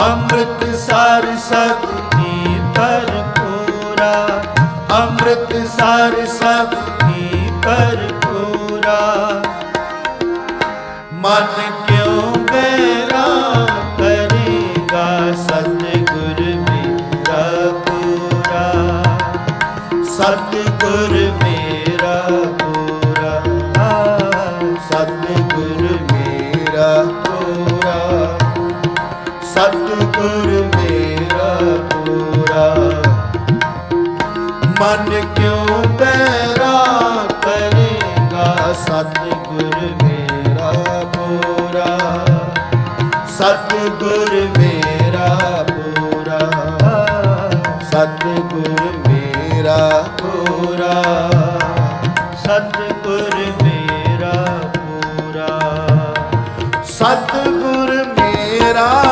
ਅੰਮ੍ਰਿਤ sir ਸਭ ਕੀ ਭਰਪੂਰਾ ਅੰਮ੍ਰਿਤ sir ਸਭ ਹੀ ਭਰਪੂਰਾ। ਮਨ ਕਿਉਂ ਬੇਰਾ ਕਰੇਗਾ ਸਤਿਗੁਰ ਮੇਰਾ ਪੂਰਾ? ਸਤਿਗੁਰ ਮੇਰਾ ਸਤਿਗੁਰ ਮੇਰਾ ਪੂਰਾ। ਮਨ ਕਿਉਂ ਤੇਰਾ ਕਰੇਗਾ? ਸਤਿਗੁਰ ਮੇਰਾ ਪੂਰਾ। ਸਤਿਗੁਰ ਮੇਰਾ ਪੂਰਾ। ਸਤਿਗੁਰ ਮੇਰਾ ਪੂਰਾ। ਸਤਿਗੁਰ ਮੇਰਾ ਪੂਰਾ। ਸਤਿਗੁਰ ਮੇਰਾ